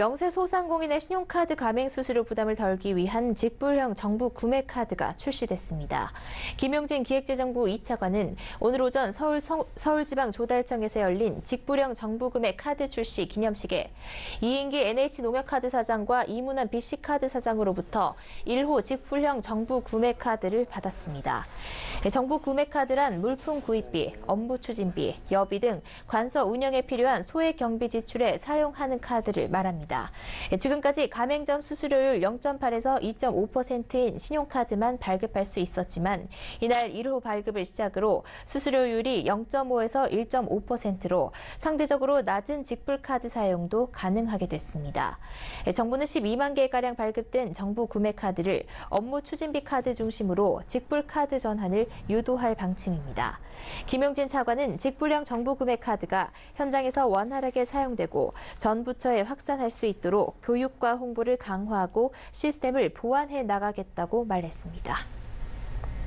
영세 소상공인의 신용카드 가맹 수수료 부담을 덜기 위한 직불형 정부 구매 카드가 출시됐습니다. 김용진 기획재정부 2차관은 오늘 오전 서울 성, 서울지방 조달청에서 열린 직불형 정부 구매 카드 출시 기념식에 이인기 NH농협카드 사장과 이문환 BC카드 사장으로부터 1호 직불형 정부 구매 카드를 받았습니다. 정부 구매 카드란 물품 구입비, 업무 추진비, 여비 등 관서 운영에 필요한 소액 경비 지출에 사용하는 카드를 말합니다. 지금까지 가맹점 수수료율 0.8에서 2.5%인 신용카드만 발급할 수 있었지만 이날 1호 발급을 시작으로 수수료율이 0.5에서 1.5%로 상대적으로 낮은 직불카드 사용도 가능하게 됐습니다. 정부는 12만 개가량 발급된 정부 구매 카드를 업무 추진비 카드 중심으로 직불카드 전환을 유도할 방침입니다. 김용진 차관은 직불형 정부 구매 카드가 현장에서 원활하게 사용되고 전 부처에 확산 할 수 있도록 교육과 홍보를 강화하고 시스템을 보완해 나가겠다고 말했습니다.